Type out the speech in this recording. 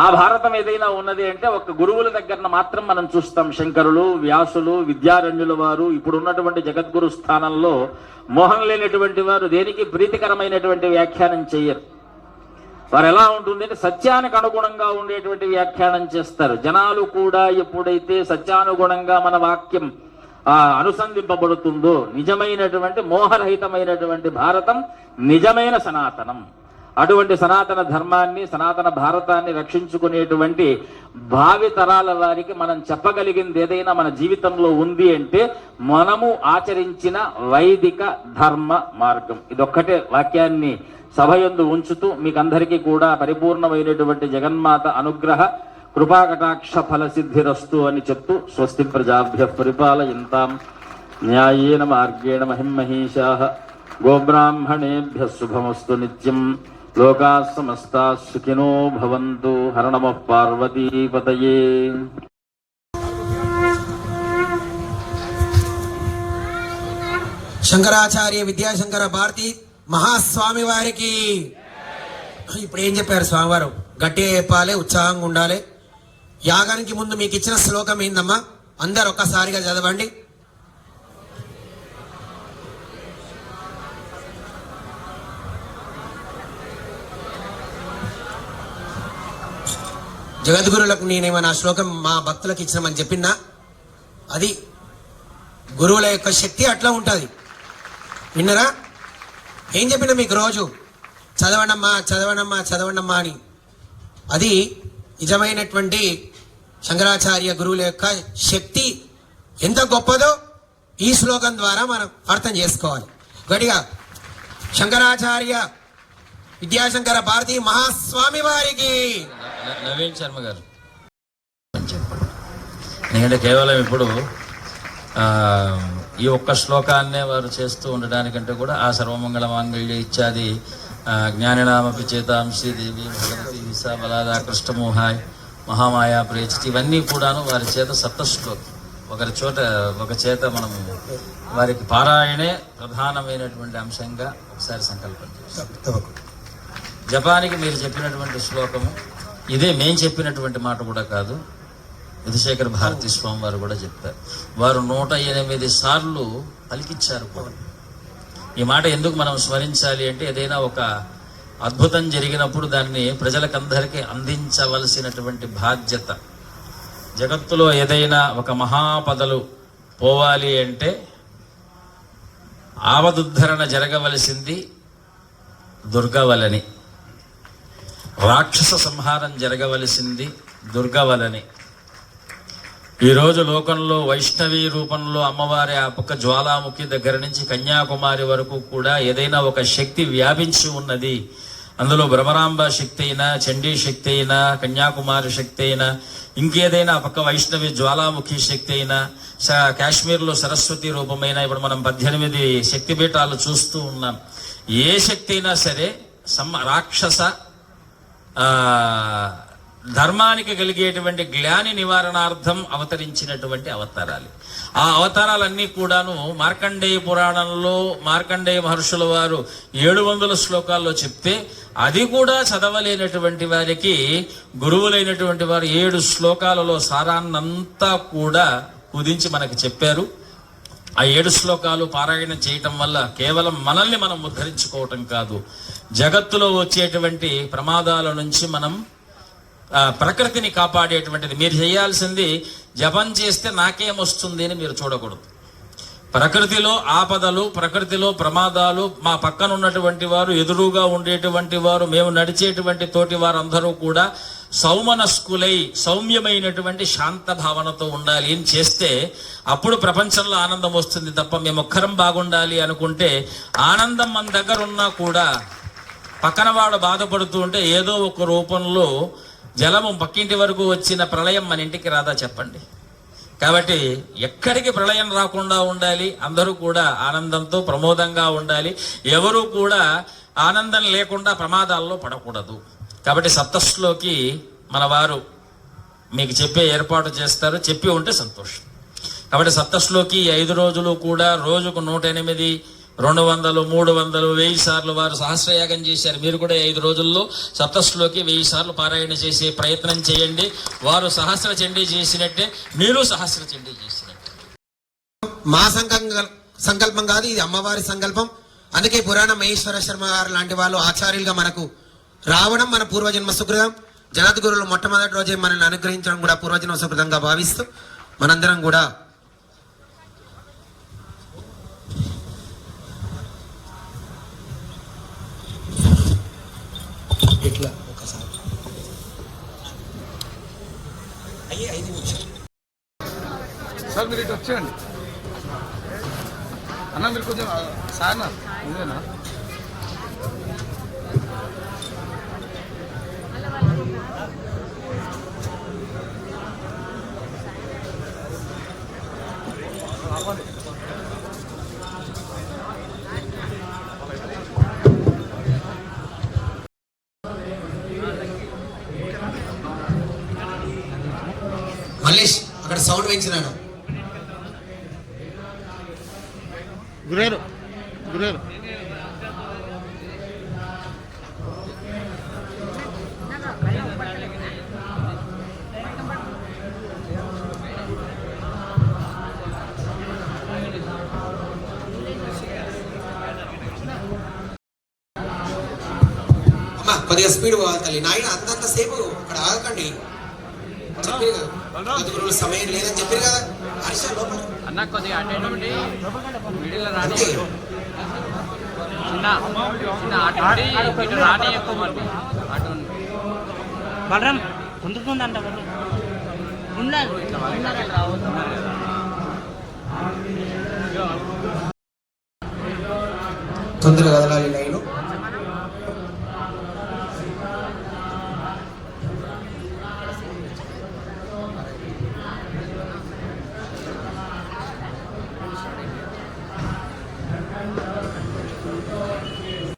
ఆ భారతం ఏదైనా ఉన్నది అంటే ఒక గురువుల దగ్గర మాత్రం మనం చూస్తాం. శంకరులు వ్యాసులు విద్యారణ్యుల వారు ఇప్పుడు ఉన్నటువంటి జగద్గురు స్థానంలో మోహం లేనటువంటి వారు దేనికి ప్రీతికరమైనటువంటి వ్యాఖ్యానం చేయరు. వారు ఎలా ఉంటుంది అంటే సత్యానికి అనుగుణంగా ఉండేటువంటి వ్యాఖ్యానం చేస్తారు. జనాలు కూడా ఎప్పుడైతే సత్యానుగుణంగా మన వాక్యం అనుసంధింపబడుతుందో నిజమైనటువంటి మోహరహితమైనటువంటి భారతం నిజమైన సనాతనం. అటువంటి సనాతన ధర్మాన్ని సనాతన భారతాన్ని రక్షించుకునేటువంటి భావి తరాల వారికి మనం చెప్పగలిగింది ఏదైనా మన జీవితంలో ఉంది అంటే మనము ఆచరించిన వైదిక ధర్మ మార్గం. ఇదొక్కటే వాక్యాన్ని సభయందు ఉంచుతూ మీకందరికీ కూడా పరిపూర్ణమైనటువంటి జగన్మాత అనుగ్రహ కృపాకటాక్ష ఫల సిద్ధిరస్తు అని చెప్తూ స్వస్తి ప్రజాభ్య పరిపాలయంతాం. న్యాయేన మార్గేణ మహిమహీషా గోబ్రాహ్మణేభ్య శుభమస్తు నిత్యం. లోకా సమస్తా సుఖినో భవంతు హర నమ పార్వతీపతయే. శంకరాచార్య విద్యాశంకర భారతి మహాస్వామి వారికి. ఇప్పుడు ఏం చెప్పారు స్వామివారు? గట్టిగా చెప్పాలి ఉత్సాహంగా ఉండాలి. యాగానికి ముందు మీకు ఇచ్చిన శ్లోకం ఏందమ్మా? అందరు ఒక్కసారిగా చదవండి. జగద్గురులకు నేనేమన్నా నా శ్లోకం మా భక్తులకు ఇచ్చినామని చెప్పినా అది గురువుల యొక్క శక్తి అట్లా ఉంటుంది. విన్నరా? ఏం చెప్పినా మీకు రోజు? చదవనమ్మా చదవనమ్మా చదవనమ్మా అని. అది నిజమైనటువంటి శంకరాచార్య గురువుల యొక్క శక్తి ఎంత గొప్పదో ఈ శ్లోకం ద్వారా మనం అర్థం చేసుకోవాలి. గట్టిగా శంకరాచార్య విద్యాశంకర భారతి మహాస్వామి వారికి నవీన్ శర్మ గారు. చెప్పండి ఎందుకంటే కేవలం ఇప్పుడు ఈ ఒక్క శ్లోకాన్నే వారు చేస్తూ ఉండడానికంటే కూడా ఆ సర్వమంగళ మాంగళ్య ఇత్యాది జ్ఞానినామపి చేతాంశి దేవి భగవతి విసా బలాదా కృష్ణమోహాయ్ మహామాయా ప్రేచితి ఇవన్నీ కూడాను వారి చేత సప్త శ్లోకం ఒకరి చోట ఒక చేత మనము వారికి పారాయణే ప్రధానమైనటువంటి అంశంగా ఒకసారి సంకల్పం చేస్తాం. జపానికి మీరు చెప్పినటువంటి శ్లోకము ఇదే మేము చెప్పినటువంటి మాట కూడా కాదు. విధుశేఖర భారతి స్వామి వారు కూడా చెప్పారు. వారు నూట ఎనిమిది సార్లు పలికిచ్చారు కూడా. ఈ మాట ఎందుకు మనం స్మరించాలి అంటే ఏదైనా ఒక అద్భుతం జరిగినప్పుడు దాన్ని ప్రజలకందరికీ అందించవలసినటువంటి బాధ్యత. జగత్తులో ఏదైనా ఒక మహాపదలు పోవాలి అంటే ఆవదుద్ధరణ జరగవలసింది దుర్గవలని. రాక్షస సంహారం జరగవలసింది దుర్గవలని. ఈరోజు లోకంలో వైష్ణవి రూపంలో అమ్మవారి ఆ పక్క జ్వాలాముఖి దగ్గర నుంచి కన్యాకుమారి వరకు కూడా ఏదైనా ఒక శక్తి వ్యాపించి ఉన్నది. అందులో భ్రమరాంబ శక్తి అయినా చండీ శక్తి అయినా కన్యాకుమారి శక్తి అయినా ఇంకేదైనా ఆ పక్క వైష్ణవి జ్వాలాముఖి శక్తి అయినా స- కాశ్మీర్లో సరస్వతి రూపమైన ఇప్పుడు మనం పద్దెనిమిది శక్తిపీఠాలు చూస్తూ ఉన్నాం. ఏ శక్తి అయినా సరే సమ్మ రాక్షస ధర్మానికి కలిగేటువంటి గ్లాని నివారణార్థం అవతరించినటువంటి అవతారాలు. ఆ అవతారాలన్నీ కూడాను మార్కండేయ పురాణంలో మార్కండేయ మహర్షుల వారు ఏడు వందల శ్లోకాల్లో చెప్తే అది కూడా చదవలేనటువంటి వారికి గురువులైనటువంటి వారు ఏడు శ్లోకాలలో సారాన్నంతా కూడా కుదించి మనకి చెప్పారు. ఆ ఏడు శ్లోకాలు పారాయణ చేయటం వల్ల కేవలం మనల్ని మనం ఉద్ధరించుకోవటం కాదు. జగత్తులో వచ్చేటువంటి ప్రమాదాల నుంచి మనం ప్రకృతిని కాపాడేటువంటిది. మీరు చేయాల్సింది జపం చేస్తే నాకేమొస్తుంది అని మీరు చూడకూడదు. ప్రకృతిలో ఆపదలు ప్రకృతిలో ప్రమాదాలు మా పక్కన ఉన్నటువంటి వారు ఎదురుగా ఉండేటువంటి వారు మేము నడిచేటువంటి తోటి వారందరూ కూడా సౌమనస్కులై సౌమ్యమైనటువంటి శాంత భావనతో ఉండాలి. అని చేస్తే అప్పుడు ప్రపంచంలో ఆనందం వస్తుంది తప్ప మేము ఒక్కరం బాగుండాలి అనుకుంటే ఆనందం మన దగ్గర ఉన్నా కూడా పక్కన వాడు బాధపడుతూ ఉంటే ఏదో ఒక రూపంలో జలము పక్కింటి వరకు వచ్చిన ప్రళయం మన ఇంటికి రాదా చెప్పండి? కాబట్టి ఎక్కడికి ప్రళయం రాకుండా ఉండాలి అందరూ కూడా ఆనందంతో ప్రమోదంగా ఉండాలి. ఎవరు కూడా ఆనందం లేకుండా ప్రమాదాల్లో పడకూడదు. కాబట్టి సప్తస్లోకి మన వారు మీకు చెప్పే ఏర్పాటు చేస్తారు చెప్పి ఉంటే సంతోషం. కాబట్టి సప్తస్లోకి ఐదు రోజులు కూడా రోజుకు నూట ఎనిమిది రెండు వందలు మూడు వందలు వెయ్యి సార్లు వారు సహస్రయాగం చేశారు. మీరు కూడా ఐదు రోజుల్లో సప్తస్లోకి వెయ్యి సార్లు పారాయణ చేసే ప్రయత్నం చేయండి. వారు సహస్ర చండీ చేసినట్టే మీరు సహస్ర చండీ చేసినట్టే. మా సంకల్పం సంకల్పం కాదు ఇది అమ్మవారి సంకల్పం. అందుకే పురాణ మహేశ్వర శర్మ గారు లాంటి వాళ్ళు ఆచార్యులుగా మనకు రావడం మన పూర్వజన్మ సుకృతం. జగద్గురులు మొట్టమొదటి రోజే మనల్ని అనుగ్రహించడం కూడా పూర్వజన్మ సుకృతంగా భావిస్తూ మనందరం కూడా ఇట్లా ఒకసారి అయ్యే ఐదు నిమిషాలు. సార్ మీరు ఇటు వచ్చేయండి. అన్న మీరు కొంచెం సార్నా ఇదేనా అవ్వండి మల్లేష్ అక్కడ సౌండ్ పెంచినాడు గురేరు గురేరు. అమ్మా కొద్దిగా స్పీడ్ పోవాలి తల్లి. నాయన అంతంత సేపు అక్కడ ఆగకండి. చెప్పారు కదా. జగద్గురువుల సమయం లేదని చెప్పారు కదా. హర్ష లోపల. అన్న కొద్దిగా అటు ఇటు ఉండి మిడిల్ రాని చిన్న చిన్న అటు ఉండి ఇటు రాని ఎక్కువ మంది. అటు. బలరాం పొందుతుందంట ఉండాలి ఇక్కడ రావద్దున్నారు కదా. తొందరగా కదలాలి